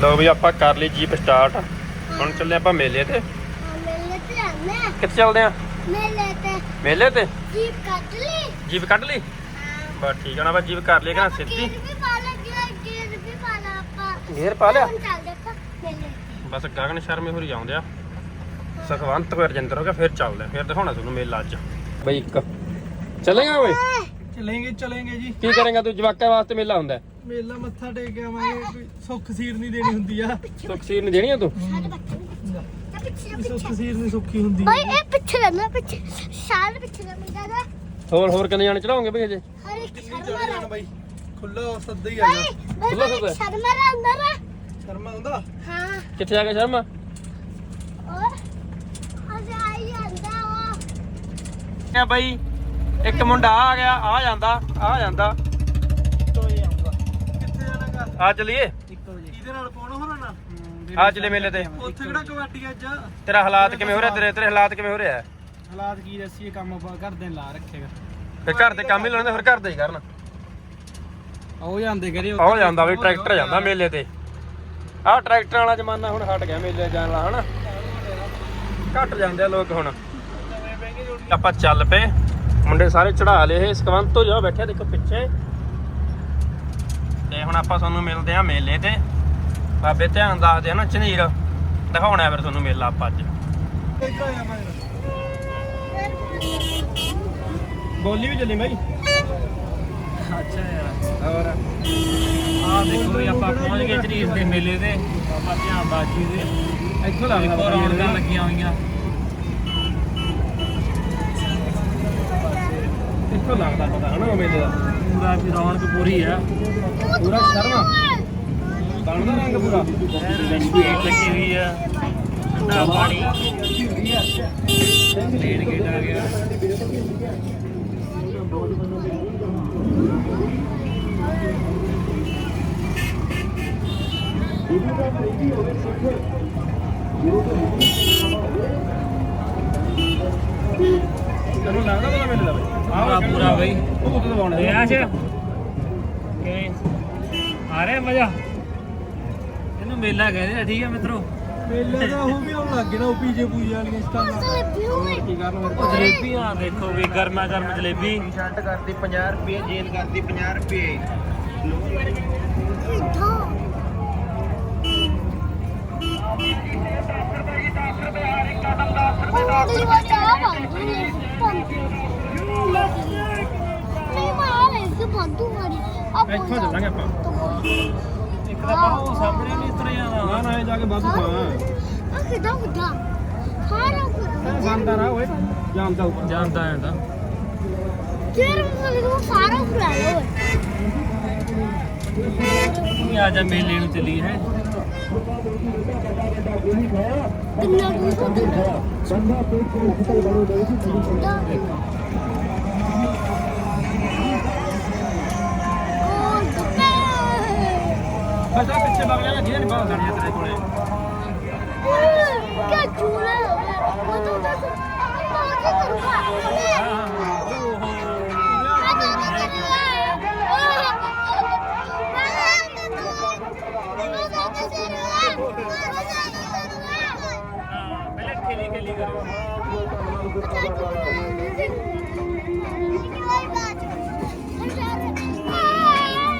ਲੋ ਵੀ ਆਪਾਂ ਕਰ ਲਈ ਜੀਪ ਸਟਾਰਟ ਹੁਣ ਚੱਲੇ ਆਪਾਂ ਮੇਲੇ ਤੇ। ਮੇਲੇ ਤੇ ਆਣਾ ਕਿੱਥੇ ਚੱਲਦੇ ਆ? ਮੇਲੇ ਤੇ। ਮੇਲੇ ਤੇ? ਜੀਪ ਕੱਟ ਲਈ। ਜੀਪ ਕੱਢ ਲਈ? ਬਸ ਠੀਕ ਆ ਨਾ ਬਸ ਜੀਪ ਕਰ ਲਈ ਕਿ ਨਾ ਸਿੱਧੀ? ਵੀ ਪਾ ਲਾ ਗੇਰ ਵੀ ਪਾ ਲਾ ਆਪਾਂ। ਗੇਰ ਪਾ ਲਿਆ? ਹੁਣ ਚੱਲਦੇ ਆਪਾਂ ਮੇਲੇ ਬਸ ਗਗਨ ਸ਼ਰਮੇ ਹੋਰੀ ਆਉਂਦੇ ਆ। ਸੁਖਵੰਤ ਕੋਈ ਰਜਿੰਦਰ ਹੋ ਗਿਆ ਫਿਰ ਚੱਲਦੇ ਫਿਰ ਦਿਖਾਉਣਾ ਤੁਹਾਨੂੰ ਮੇਲਾ ਅੱਜ। ਬਈ ਇੱਕ। ਚੱਲੇਗਾ ਓਏ? ਚਲेंगे ਚਲेंगे ਜੀ। ਕੀ ਕਰੇਗਾ ਤੂੰ? ਜਵਾਕਾਂ ਵਾਸਤੇ ਮੇਲਾ ਹੁੰਦਾ ਹੈ? ਮੇਲਾ ਮੱਥਾ ਟੇਕ ਕੇ ਆਵਾਂਗੇ ਕੋਈ ਸੁੱਖ ਸੀਰ ਨਹੀਂ ਦੇਣੀ ਹੁੰਦੀ ਆ। ਸੁੱਖ ਸੀਰ ਨਹੀਂ ਦੇਣੀ ਆ ਤੂੰ? ਨੂੰ ਸੁੱਖ ਸੀਰ ਨਹੀਂ ਸੁੱਖੀ ਹੁੰਦੀ। ਓਏ ਇਹ ਪਿੱਛੇ ਰਹਿਣਾ ਪਿੱਛੇ। ਸ਼ਾਲ ਪਿੱਛੇ ਦਾ ਮੁੰਡਾ ਦਾ। ਹੋਰ ਹੋਰ ਕਿੰਨੇ ਜਾਣੇ ਚੜਾਉਂਗੇ ਬਈ ਅਜੇ? ਹਰ ਇੱਕ ਕਿੰਨੀ ਸ਼ਰਮਾ ਚੜ ਜਾਣ ਰਾ ਬਾਈ? ਖੁੱਲਾ ਸੱਦਾ ਹੀ ਆ ਓਏ ਜਾ। ਓਏ ਖੁੱਲਾ ਹਰ ਇੱਕ ਖੁੱਲਾ। ਸ਼ਰਮਾ ਰਾ ਅੰਦਰ ਆ ਸ਼ਰਮਾ ਹੁੰਦਾ? ਹਾਂ। ਕਿੱਥੇ ਜਾ ਕੇ ਸ਼ਰਮਾ? ਓਏ ਅਜੇ ਆਈ ਜਾਂਦਾ ਉਹ ਆ ਬਈ? ਇੱਕ ਮੁੰਡਾ ਆ ਗਿਆ ਆ ਜਾਂਦਾ ਆ ਜਾਂਦਾ। ਆ ਚਲੀਏ? 1 ਵਜੇ ਕਿਹਦੇ ਨਾਲ ਪਾਉਣਾ ਹੋਣਾ ਨਾ? ਆ ਚਲੇ ਮੇਲੇ ਤੇ। ਉੱਥੇ ਕਿਹੜਾ ਕਬੱਡੀ ਅੱਜ? ਤੇਰਾ ਹਾਲਾਤ ਕਿਵੇਂ ਹੋ ਰਿਹਾ? ਤੇਰੇ ਤੇਰੇ ਹਾਲਾਤ ਕਿਵੇਂ ਹੋ ਰਿਹਾ? ਹਾਲਾਤ ਕੀ ਦੱਸੀਏ ਕੰਮ ਕਰਦੇ ਲਾ ਰੱਖੇਗਾ। ਫਿਰ ਘਰ ਦੇ ਕੰਮ ਹੀ ਲਾਉਂਦੇ ਫਿਰ ਘਰ ਦੇ ਹੀ ਕਰਨ। ਆਉ ਜਾਂਦੇ ਕਰੇ ਆਹ ਜਾਂਦਾ ਵੀ ਟਰੈਕਟਰ ਜਾਂਦਾ ਮੇਲੇ ਤੇ। ਆਹ ਟਰੈਕਟਰਾਂ ਵਾਲਾ ਜ਼ਮਾਨਾ ਹੁਣ ਹਟ ਗਿਆ ਮੇਲੇ ਜਾਣ ਵਾਲਾ ਹਨਾ? ਘਟ ਜਾਂਦੇ ਆ ਲੋਕ ਹੁਣ। ਆਪਾਂ ਚੱਲ ਪਏ। ਮੁੰਡੇ ਸਾਰੇ ਚੜਾ ਲਏ ਇਹ ਸਕਵੰਤ ਤੋਂ ਜਾ ਬੈਠਿਆ ਦੇਖੋ ਪਿੱਛੇ। ਤੇ ਹੁਣ ਆਪਾਂ ਤੁਹਾਨੂੰ ਮਿਲਦੇ ਆ ਮੇਲੇ ਤੇ। ਬਾਬੇ ਧਿਆਨ ਦੱਸਦੇ ਆ ਨਾ ਝਨੀਰ ਦਿਖਾਉਣਾ ਫਿਰ ਤੁਹਾਨੂੰ ਮੇਲਾ ਆਪਾਂ ਅੱਜ। ਬੋਲੀ ਵੀ ਚੱਲੀ ਬਾਈ। ਅੱਛਾ ਯਾਰ। ਹੋਰ। ਆ ਦੇਖੋ ਵੀ ਆਪਾਂ ਪਹੁੰਚ ਗਏ ਝਰੀਰ ਦੇ ਮੇਲੇ ਤੇ। ਬਾਬਾ ਧਿਆਨ ਬਾਜੀ ਦੇ। ਇੱਥੋਂ ਦੇਖੋ ਰੌਣਕਾਂ ਲੱਗੀਆਂ ਹੋਈਆਂ। ਇੱਥੋਂ ਲੱਗਦਾ ਪਤਾ ਹਨਾ ਮੇਲੇ ਦਾ। ਪੂਰਾ ਵੀ ਰੌਣਕ ਪੂਰੀ ਆ। ਪੂਰਾ ਸ਼ਰਮਾ ਬਣਦਾ ਰੰਗ ਪੂਰਾ। ਗੇਟ ਲੱਗੀ ਹੋਈ ਆ। ਠੰਡਾ ਪਾਣੀ। ਮੇਨ ਗੇਟ ਆ ਗਿਆ। ਤੈਨੂੰ ਲੱਗਦਾ ਪਤਾ ਮੇਲੇ ਦਾ ਬਈ ਪੂਰਾ ਪੂਰਾ ਬਈ। ਉਹ ਤੋਂ ਦਵਾਉਣੇ ਤੇ ਆਸ਼ ਕਿਵੇਂ? ਆ ਰਿਹਾ ਮਜ਼ਾ? ਇਹਨੂੰ ਮੇਲਾ ਕਹਿੰਦੇ ਆ ਠੀਕ ਆ ਮਿੱਤਰੋ? ਮੇਲੇ ਦਾ ਉਹ ਵੀ ਆਉਣ ਲੱਗ ਗਿਆ ਨਾ ਉਹ ਪੀਜੇ ਪੂਜੇ ਵਾਲੀਆਂ ਸਟਾਲਾਂ ਅਸਲ ਵਿਊ ਹੈ ਕੀ ਕਰਨ ਫਿਰ ਉਹ ਜਲੇਬੀਆਂ ਦੇਖੋ ਵੀ ਗਰਮਾ ਗਰਮ ਜਲੇਬੀ। ਕਰਦੀ 50 ਰੁਪਏ ਜੇਨ ਕਰਦੀ 50 ਰੁਪਏ। ਉਹ ਬੰਦੂ ਇੱਥੋਂ ਚੱਲਾਂਗੇ ਆਪਾਂ ਇੱਕ ਤਾਂ ਬਾਹਰ ਸਾਹਮਣੇ ਨਹੀਂ ਉਤਰ ਨਾ ਨਾ ਇਹ ਜਾ ਕੇ ਬਾਬੂ ਖਾਂ ਆ ਕਿਦਾਂ ਹੁੰਦਾ ਖਾਰਾ ਕਰ ਬੰਦਾ ਰਾ ਓਏ ਜਾਂਦਾ ਉੱਪਰ ਜਾਂਦਾ ਹੈ ਤੇਰੇ ਮਨ ਸਾਰਾ ਫੁਲਾ ਲੋ ਆ ਜਾ ਮੇਲੇ ਨੂੰ ਚਲੀ ਹੈ ਕਿੰਨਾ ਕੁ ਹੋ ਗਿਆ? ਬੰਦਾ ਪੇਟ ਤੋਂ ਨਿਕਲ ਬੜੋ ਦੇ ਸੀ ਬਸ ਆ ਪਿੱਛੇ ਵਗ ਜਾਣਾ ਜਿਹਨੇ ਬਾਹਰ ਜਾਣੀ ਤੇਰੇ ਕੋਲੇ ਕਿਆ ਚੂਲਾ ਉਹ ਤਾਂ ਬਸ ਮਾਂ ਕੀ ਕਰੂਗਾ ਖੇਲੀ ਖੇਲੀ ਕਰੋ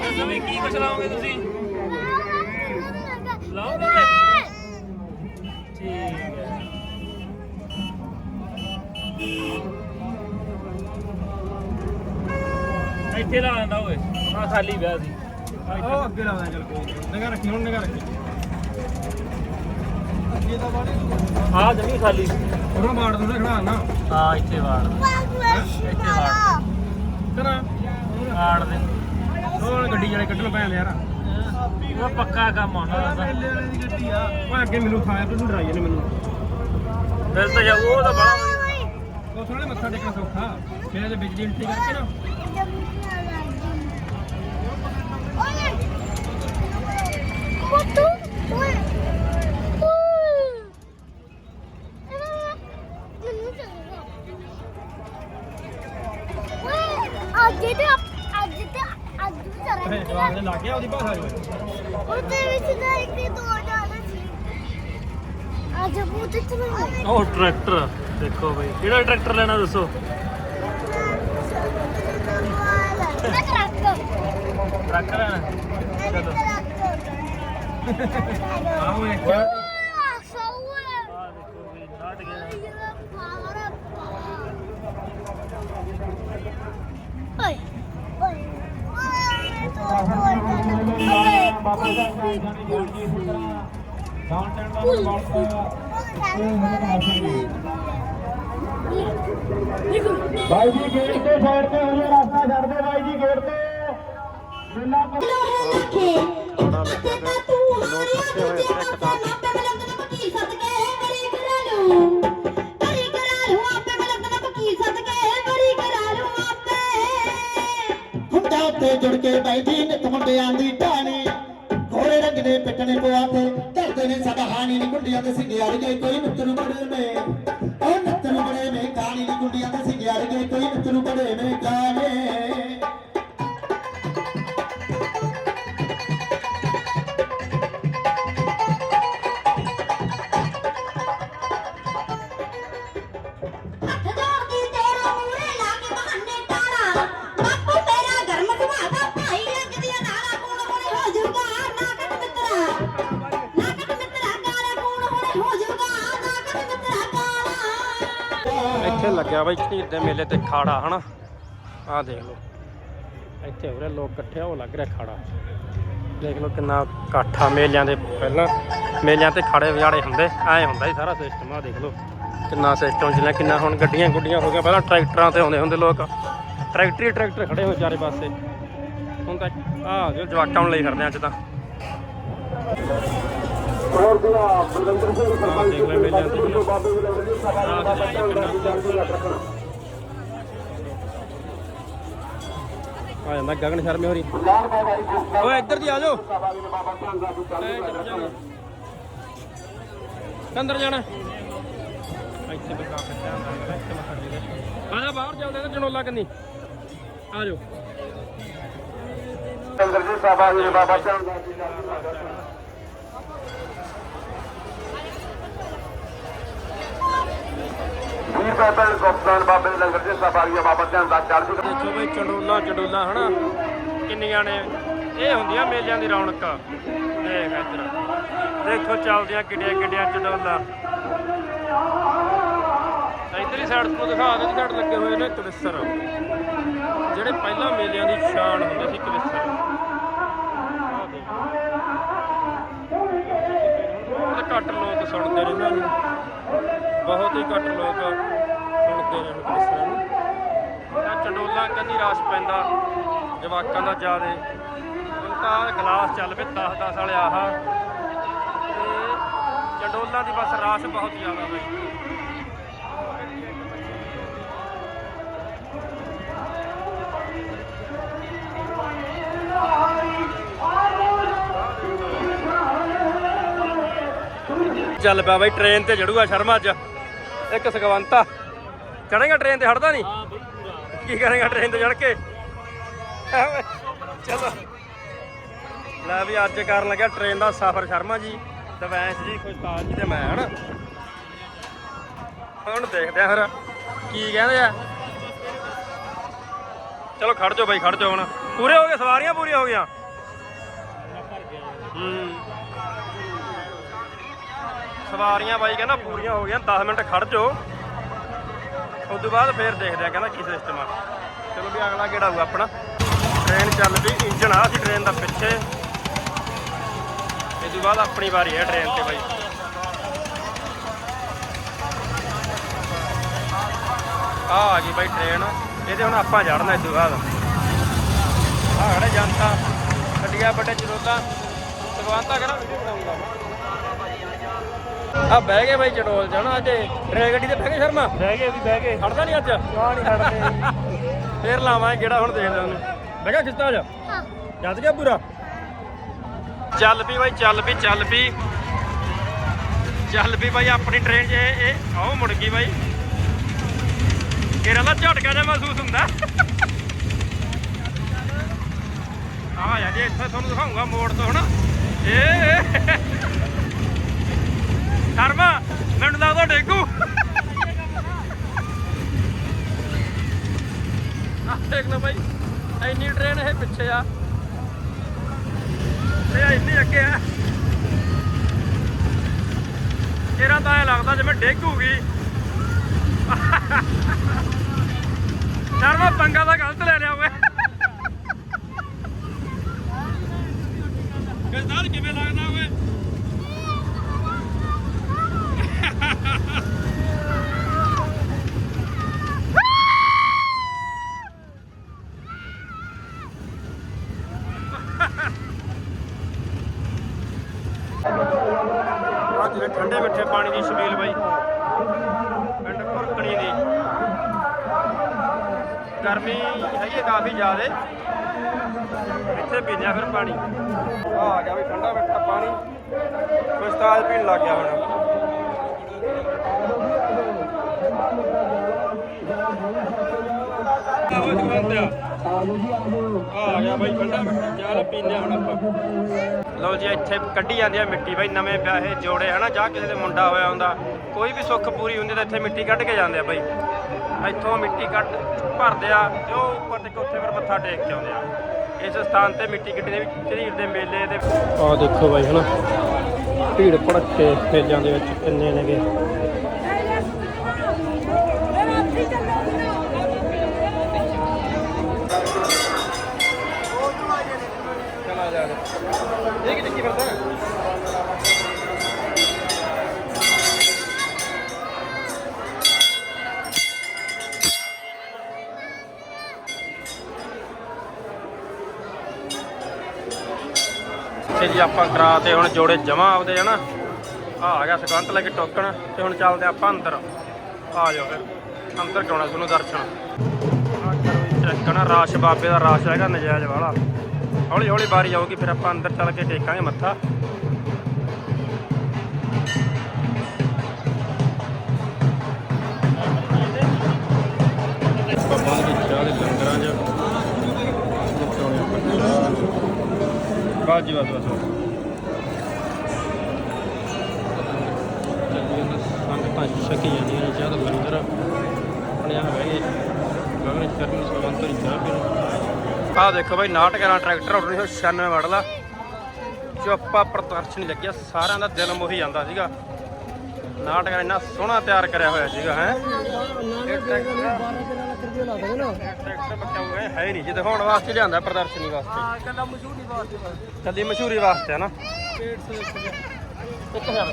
ਦੱਸੋ ਕੀ ਕੁਛ ਲਾਓਗੇ ਤੁਸੀਂ? ਲਾਓਗੇ? ਠੀਕ ਹੈ। ਇੱਥੇ ਲਾ ਲੈਂਦਾ ਓਏ। ਆ ਖਾਲੀ ਵਿਆਹ ਸੀ। ਉਹ ਅੱਗੇ ਲਾਉਂਦਾ ਚੱਲ ਕੋਈ ਨਿਗਾ ਰੱਖੀ, ਹੁਣ ਨਿਗਾ ਰੱਖੀ। ਅੱਗੇ ਤਾਂ ਬਾੜੀ ਆਹ ਜਮੀ ਖਾਲੀ। ਉਹਨਾਂ ਬਾੜ ਦੂੰਦਾ ਖੜਾ ਨਾ। ਆ ਇੱਥੇ ਵਾੜ ਇੱਥੇ ਵਾੜ ਕਰਾਂ? ਵਾੜ ਦੇ। ਉਹ ਗੱਡੀ ਵਾਲੇ ਕੱਢਣ ਪੈਣ ਯਾਰ। ਉਹ ਪੱਕਾ ਕੰਮ ਆਉਣਾ ਮੇਲੇ ਵਾਲੇ ਦੀ ਗੱਡੀ ਆ। ਉਹ ਅੱਗੇ ਮੈਨੂੰ ਖਾਇਆ ਤੂੰ ਡਰਾਈ ਜਾਂਦੇ ਮੈਨੂੰ। ਫਿਰ ਤਾਂ ਜਾ ਉਹ ਤਾਂ ਬੜਾ ਉਹ ਥੋੜਾ ਮੱਥਾ ਟੇਕਣਾ ਸੌਖਾ। ਫਿਰ ਜੇ ਬਿਜਲੀ ਇੰਟੀ ਕਰਕੇ ਨਾ। ਤੇ ਦੇ ਉਹਦੀ ਭਾਸ਼ਾ ਜੋ ਉਹ ਤੇ ਵੀ ਸਿੱਧਾ ਇੱਕ ਹੀ ਦੋ ਜਾਣਾ ਸੀ। ਅੱਜ ਬਹੁਤ ਚਲਾਉਂਦੇ ਉਹ ਟਰੈਕਟਰ ਦੇਖੋ ਬਈ ਕਿਹੜਾ ਟਰੈਕਟਰ ਲੈਣਾ ਦੱਸੋ? ਟਰੈਕਟਰ। ਲੈਣਾ। ਚਲੋ ਆਹੋ ਇੱਕ ਵਾਹ ਆ ਸੌਏ ਦੇਖੋ ਵੀ ਛੱਡ ਗਿਆ ਇਹ ਪਾਵਰ ਓਏ ਓਏ ਓਏ ਤੋ ਬਾਈ ਜੀ ਗੇਟ ਤੇ ਸਾਈਡ ਤੇ ਹੋ ਜਾ ਰਸਤਾ ਛੱਡ ਦੇ ਬਾਈ ਜੀ ਗੇਟ ਤੇ। ਮੇਲਾ ਥੋੜਾ ਲੱਗਿਆ ਪਿਆ ਲੋਕ ਇਕੱਠੇ ਹੋਏ ਇੱਥੇ ਇੱਕ ਤਾਂ ਜੁੜ ਕੇ ਬੈਠੀ ਨਿਤ ਮੁੰਡਿਆਂ ਦੀ ਢਾਣੀ ਘੋੜੇ ਰੰਗ ਦੇ ਪਿੱਟਣੇ ਪਵਾ ਤੇ ਧਰਦੇ ਨੇ ਸਾਡਾ ਹਾਣੀ ਨੀ ਗੁੰਡੀਆਂ ਤੇ ਸਿੰਗਿਆੜ ਗਏ, ਕੋਈ ਨਿੱਤ ਨੂੰ ਬੜੇ ਨੇ ਉਹ ਨਿੱਤ ਨੂੰ ਬੜੇ ਨੇ ਕਾਣੀ ਨੀ ਗੁੰਡੀਆਂ ਤੇ ਸਿੰਗਿਆੜ ਗਏ, ਕੋਈ ਨਿੱਤ ਨੂੰ ਬੜੇ ਨੇ ਕਾਣੇ ਲੱਗਿਆ ਬਾਈ ਝੀਰ ਦੇ ਮੇਲੇ ਤੇ ਖਾੜਾ, ਹਨਾ? ਆਹ ਦੇਖ ਲਓ। ਇੱਥੇ ਹੋ ਰਿਹਾ ਲੋਕ ਇਕੱਠੇ ਹੋ ਲੱਗ ਰਿਹਾ ਖਾੜਾ। ਦੇਖ ਲਓ ਕਿੰਨਾ ਇਕੱਠਾ ਮੇਲਿਆਂ ਦੇ ਪਹਿਲਾਂ। ਮੇਲਿਆਂ ਤੇ ਖਾੜੇ ਵਿਆੜੇ ਹੁੰਦੇ, ਐ ਹੁੰਦਾ ਹੀ ਸਾਰਾ ਸਿਸਟਮ ਆ ਦੇਖ ਲਓ। ਕਿੰਨਾ ਸਿਸਟਮ ਜਿਵੇਂ ਕਿੰਨਾ ਹੁਣ ਗੱਡੀਆਂ ਗੁੱਡੀਆਂ ਹੋ ਗਈਆਂ, ਪਹਿਲਾਂ ਟਰੈਕਟਰਾਂ ਤੇ ਆਉਂਦੇ ਹੁੰਦੇ ਲੋਕ। ਟਰੈਕਟਰ ਹੀ ਟਰੈਕਟਰ ਖੜੇ ਹੋ ਚਾਰੇ ਪਾਸੇ। ਹੁਣ ਤਾਂ ਆਹ ਜੋ ਜਵਾਕਾਂ ਨੂੰ ਲਈ ਫਿਰਦੇ ਅੱਜ ਤਾਂ। ਹੋਰ ਬਲਵਿੰਦਰ ਸਿੰਘ ਦੇਖ ਲੈ ਤੇ। ਬਾਬੇ ਬਲਵਿੰਦਰ ਜੀ ਕਿੰਨਾ ਆ ਜਾਂਦਾ ਗਗਨ ਸ਼ਰਮੇ ਹੋਰੀ। ਜੀ ਓਏ ਇੱਧਰ ਦੀ ਆ ਜਾਓ। ਅੰਦਰ ਜਾਣਾ। ਇੱਥੇ ਬਕਾ ਕੇ ਧਿਆਨ ਨਾਲ ਇੱਥੇ ਮੱਥਾ ਟੇਕ ਆ ਜਾ ਬਾਹਰ ਚੱਲਦੇ ਤੇ ਜਨੋਲਾ ਕੰਨੀ। ਆ ਜਾਓ। ਬਲਵਿੰਦਰ ਜੀ ਸਭਾ ਦੇ ਬਾਬਾ ਧੰਨ ਦਾ ਵੀ ਚੱਲ ਗੁਪਤਾਨ ਬਾਬੇ ਦੇ ਲੰਗਰ ਦੇ ਸਭਾ ਬਾਬਾ ਧੰਨ ਦਾ ਚੱਲਦੀ ਦੇਖੋ ਬਈ, ਚੰਡੋਲਾ ਚੰਡੋਲਾ, ਹਨਾ? ਕਿੰਨੀਆਂ ਨੇ? ਇਹ ਹੁੰਦੀਆਂ ਮੇਲਿਆਂ ਦੀ ਰੌਣਕ। ਦੇਖ ਇੱਧਰ। ਦੇਖੋ ਚੱਲਦੀਆਂ ਕਿੱਡੀਆਂ ਕਿੱਡੀਆਂ ਚੰਡੋਲਾ। ਇਧਰਲੀ ਸਾਈਡ ਤੋਂ ਦਿਖਾ ਦੇ ਸਾਈਡ ਲੱਗੇ ਹੋਏ ਨੇ ਕਵਿਸਰ ਜਿਹੜੇ ਪਹਿਲਾਂ ਮੇਲਿਆਂ ਦੀ ਸ਼ਾਨ ਹੁੰਦੇ ਸੀ ਕਵਿਸਰ ਬਹੁਤ ਘੱਟ ਲੋਕ ਸੁਣਦੇ ਨੇ ਇਹਨਾਂ ਨੂੰ। ਬਹੁਤ ਹੀ ਘੱਟ ਲੋਕ। ਸੁਣਦੇ ਨੇ ਕਵਿਸਰਾਂ ਨੂੰ। ਤਾਂ ਚੰਡੋਲਾ ਕੰਨੀ ਰਾਸ ਪੈਂਦਾ, ਜਵਾਕਾਂ ਦਾ ਜਿਆਦੇ। ਹੁਣ ਤਾਂ ਗਲਾਸ ਚੱਲ ਪਏ 10 10 ਵਾਲੇ ਆਹ। ਤੇ ਚੰਡੋਲਾਂ ਦੀ ਬਸ ਰਾਸ ਬਹੁਤ ਜ਼ਿਆਦਾ ਬਈ। ਚੱਲ ਪਿਆ ਬਾਈ ਟ੍ਰੇਨ ਤੇ ਚੜੂਗਾ ਸ਼ਰਮਾ ਅੱਜ। ਇੱਕ ਸੁਖਵੰਤਾ ਚੜੇਗਾ ਟ੍ਰੇਨ ਤੇ ਹਟਦਾ ਨਹੀਂ? ਹਾਂ ਬਈ ਪੂਰਾ। ਕੀ ਕਰੇਗਾ ਟ੍ਰੇਨ ਤੇ ਚੜ ਕੇ। ਚਲੋ। ਲੈ ਵੀ ਅੱਜ ਕਰਨ ਲੱਗਿਆ ਟ੍ਰੇਨ ਦਾ ਸਫ਼ਰ ਸ਼ਰਮਾ ਜੀ ਦਵੈਂਸ ਜੀ ਖੁਸ਼ਤਾਜ ਜੀ ਤੇ ਮੈਂ ਹਨਾ? ਹੁਣ ਦੇਖਦੇ ਆ ਫਿਰ ਕੀ ਕਹਿੰਦੇ ਆ। ਚਲੋ ਖੜ ਜਾਓ ਬਾਈ ਖੜ ਜਾਓ ਹੁਣ। ਪੂਰੇ ਹੋ ਗਏ ਸਵਾਰੀਆਂ ਪੂਰੀਆਂ ਹੋ ਗਈਆਂ? ਸਵਾਰੀਆਂ ਬਾਈ ਕਹਿੰਦਾ ਪੂਰੀਆਂ ਹੋ ਗਈਆਂ 10 ਮਿੰਟ ਖੜ ਜਾਓ। ਉਸ ਤੋਂ ਬਾਅਦ ਫੇਰ ਦੇਖਦੇ ਆ ਕਹਿੰਦਾ ਕੀ ਸਿਸਟਮ ਆ। ਚਲੋ ਵੀ ਅਗਲਾ ਕਿਹੜਾ ਹੋਊ ਆਪਣਾ? ਟ੍ਰੇਨ ਚੱਲ ਪਈ ਇੰਜਨ ਆ ਸੀ ਟ੍ਰੇਨ ਦਾ ਪਿੱਛੇ। ਇਸ ਤੋਂ ਬਾਅਦ ਆਪਣੀ ਵਾਰੀ ਹੈ ਟ੍ਰੇਨ ਤੇ ਬਾਈ। ਆ ਆ ਗਈ ਬਾਈ ਟ੍ਰੇਨ ਇਹਦੇ ਹੁਣ ਆਪਾਂ ਚੜਨਾ ਇਸ ਤੋਂ ਬਾਅਦ। ਆ ਖੜੇ ਜਨਤਾ, ਗੱਡੀਆਂ ਵੱਡੇ ਚਰੋਲਾ ਸਗਵੰਤਾ ਕਹਿੰਦਾ ਵੀਡੀਓ ਬਣਾਉਂਗਾ। ਆ ਬਹਿ ਗਏ ਬਾਈ ਚਟੋਲ ਜਾਣਾ ਅੱਜ ਟ੍ਰੇਨ ਗੱਡੀ ਤੇ ਬਹਿ ਗਏ ਸ਼ਰਮਾ? ਬਹਿ ਗਏ ਵੀ ਬਹਿ ਗਏ। ਖੜਦਾ ਨਹੀਂ ਅੱਜ? ਨਾ ਨਹੀਂ ਖੜਦੇ? ਫੇਰ ਲਾਵਾਂਗੇ ਕਿਹੜਾ ਹੁਣ ਦੇਖਦੇ ਉਹਨੂੰ। ਮੈਂ ਕਿਹਾ ਖਿੱਚਦਾ ਜਾ। ਹਾਂ। ਜੱਜ ਗਿਆ ਪੂਰਾ? ਚੱਲ ਪਈ ਬਾਈ ਚੱਲ ਪਈ ਚੱਲ ਪਈ ਚੱਲ ਪਈ ਬਾਈ ਆਪਣੀ ਟ੍ਰੇਨ 'ਚ ਇਹ ਇਹ ਆਓ ਮੁੜ ਗਈ ਬਾਈ। ਕਿਹੜਾ ਦਾ ਝਟਕਾ ਜਿਹਾ ਮਹਿਸੂਸ ਹੁੰਦਾ। ਆ ਯਾ ਜੇ ਇੱਥੇ ਤੁਹਾਨੂੰ ਦਿਖਾਉਂਗਾ ਮੋੜ ਤੋਂ ਹਨਾ? ਏ ਸ਼ਰਮਾ, ਮੈਨੂੰ ਲੱਗਦਾ ਡੇਗੂ। ਆ ਦੇਖ ਲਓ ਬਾਈ, ਇੰਨੀ ਟ੍ਰੇਨ ਇਹ ਪਿੱਛੇ ਆ। ਤੇ ਇੰਨੀ ਅੱਗੇ ਆ। ਕਿਹੜਾ ਤਾਂ ਐ ਲੱਗਦਾ ਜਿਵੇਂ ਡੇਗੂਗੀ। ਸ਼ਰਮਾ, ਪੰਗਾ ਤਾਂ ਗਲਤ ਲੈ ਲਿਆ ਓਏ। ਗਜ਼ਦਾਰ ਕਿਵੇਂ ਲੱਗਦਾ ਓਏ ਅੱਜ ਦੇ ਠੰਡੇ ਮਿੱਠੇ ਪਾਣੀ ਦੀ ਛਬੀਲ ਬਾਈ ਪਿੰਡ ਭੁਰਕਣੀ ਦੀ ਗਰਮੀ ਹੈਗੀ ਹੈ ਕਾਫੀ ਜ਼ਿਆਦੇ ਪੀਂਦੇ ਫਿਰ ਪਾਣੀ? ਆ ਆ ਗਿਆ ਵੀ ਠੰਡਾ ਮਿੱਠਾ ਪਾਣੀ। ਉਸਤਾਦ ਪੀਣ ਲੱਗ ਗਿਆ ਹੁਣ। ਆਵਾਜ਼ ਬੰਦ ਆ ਆ ਗਿਆ ਬਾਈ ਠੰਡਾ ਮਿੱਠਾ ਚਾਹ ਪੀਂਦੇ ਹੁਣ ਆਪਾਂ। ਲਓ ਜੀ ਇੱਥੇ ਕੱਢੀ ਜਾਂਦੀ ਆ ਮਿੱਟੀ ਬਾਈ ਨਵੇਂ ਵਿਆਹੇ ਜੋੜੇ ਹਨਾ? ਜਾਂ ਕਿਸੇ ਦੇ ਮੁੰਡਾ ਹੋਇਆ ਹੁੰਦਾ ਕੋਈ ਵੀ ਸੁੱਖ ਪੂਰੀ ਹੁੰਦੀ ਤਾਂ ਇੱਥੇ ਮਿੱਟੀ ਕੱਢ ਕੇ ਜਾਂਦੇ ਆ ਬਾਈ। ਇੱਥੋਂ ਮਿੱਟੀ ਕੱਢ ਭਰਦੇ ਆ ਤੇ ਉਹ ਉੱਪਰ ਤੇ ਉੱਥੇ ਫਿਰ ਮੱਥਾ ਟੇਕ ਕੇ ਆਉਂਦੇ ਆ। ਇਸ ਸਥਾਨ ਤੇ ਮਿੱਟੀ ਗਿੱਟੀ ਦੇ ਵਿੱਚ ਝੀਰ ਦੇ ਮੇਲੇ ਦੇ ਆ ਦੇਖੋ ਬਾਈ ਹਨਾ? ਭੀੜ ਭੜੱਕੇ ਮੇਲਿਆਂ ਦੇ ਵਿੱਚ ਕਿੰਨੇ ਨੇਗੇ। ਚਲਾ ਜਾ। ਇਹ ਕਿ ਚੱਕੀ ਫਿਰਦਾ? ਤੇ ਜੀ ਆਪਾਂ ਕਰਾ ਤੇ ਹੁਣ ਜੋੜੇ ਜਮਾ ਆਪਦੇ ਹਨਾ। ਆ ਆ ਗਿਆ ਸਕੰਤ ਲੈ ਕੇ ਟੋਕਣ ਤੇ ਹੁਣ ਚੱਲਦੇ ਆਪਾਂ ਅੰਦਰ। ਆ ਜਾਓ ਫਿਰ। ਅੰਦਰ ਕਰਾਉਣਾ ਤੁਹਾਨੂੰ ਦਰਸ਼ਨ। ਆ ਕਰੋ ਚੈੱਕ ਨਾ ਰਾਸ਼, ਬਾਬੇ ਦਾ ਰਾਸ਼ ਹੈਗਾ ਨਜਾਇਜ਼ ਵਾਲਾ। ਹੌਲੀ ਹੌਲੀ ਬਾਰੀ ਆਊਗੀ, ਫਿਰ ਆਪਾਂ ਅੰਦਰ ਚੱਲ ਕੇ ਟੇਕਾਂਗੇ ਮੱਥਾ। ਬਾਜੀ ਬਸ ਬਸ ਸੰਗਤਾਂ ਛਕੀ ਜਾਂਦੀਆਂ ਨੇ ਚਾਹ ਲੰਗਰ ਆਪਣੇ ਆ ਬਹਿ ਗਏ ਗਗਨ ਚਰਨ ਸਵੰਤਰ ਚਾਹ ਪੀਣ ਆ ਦੇਖੋ ਬਾਈ, ਨਾਟਕਾਂ ਟਰੈਕਟਰ 1996 ਮਾਡਲ ਆ। ਚੋਪਾ ਪ੍ਰਦਰਸ਼ਨੀ ਲੱਗਿਆ, ਸਾਰਿਆਂ ਦਾ ਦਿਲ ਮੋਹੀ ਜਾਂਦਾ ਸੀਗਾ। ਨਾਟਕਾਂ ਇੰਨਾ ਸੋਹਣਾ ਤਿਆਰ ਕਰਿਆ ਹੋਇਆ ਸੀਗਾ ਹੈ। ਟਰੈਕਟਰ ਟਰੈਕਟਰ ਬਚਾਉ ਗਏ ਹੈ ਹੀ ਨਹੀਂ ਜੇ ਦਿਖਾਉਣ ਵਾਸਤੇ ਲਿਆਂਦਾ ਪ੍ਰਦਰਸ਼ਨੀ ਵਾਸਤੇ। ਹਾਂ ਕੱਲਾ ਮਸ਼ਹੂਰੀ ਵਾਸਤੇ ਕੱਲੀ ਮਸ਼ਹੂਰੀ ਵਾਸਤੇ ਹੈ ਨਾ? 1000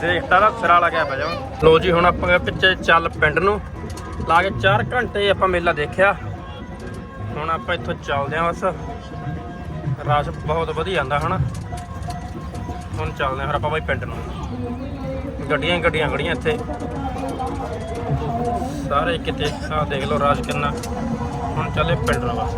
ਦੇਖਤਾ ਦਾ ਸਿਰਾ ਲੱਗਿਆ ਪਿਆ ਜਮਾ ਲੋ ਜੀ ਹੁਣ ਆਪਾਂ ਪਿੱਛੇ ਚੱਲ ਪਿੰਡ ਨੂੰ। ਲਾ ਕੇ 4 ਘੰਟੇ ਆਪਾਂ ਮੇਲਾ ਦੇਖਿਆ। ਹੁਣ ਆਪਾਂ ਇੱਥੋਂ ਚੱਲਦੇ ਆਂ ਬਸ। ਰਸ਼ ਬਹੁਤ ਵਧੀਆ ਆਂਦਾ ਹਨਾ? ਹੁਣ ਚੱਲਦੇ ਆਂ ਫਿਰ ਆਪਾਂ ਬਾਈ ਪਿੰਡ ਨੂੰ। ਗੱਡੀਆਂ ਗੱਡੀਆਂ ਖੜੀਆਂ ਇੱਥੇ। ਸਾਰੇ ਕਿਤੇ ਸਾਹ ਦੇਖ ਲਓ ਰਾਜ ਕਿੰਨਾ। ਹੁਣ ਚੱਲੇ ਪਿੰਡ ਨੂੰ ਬਸ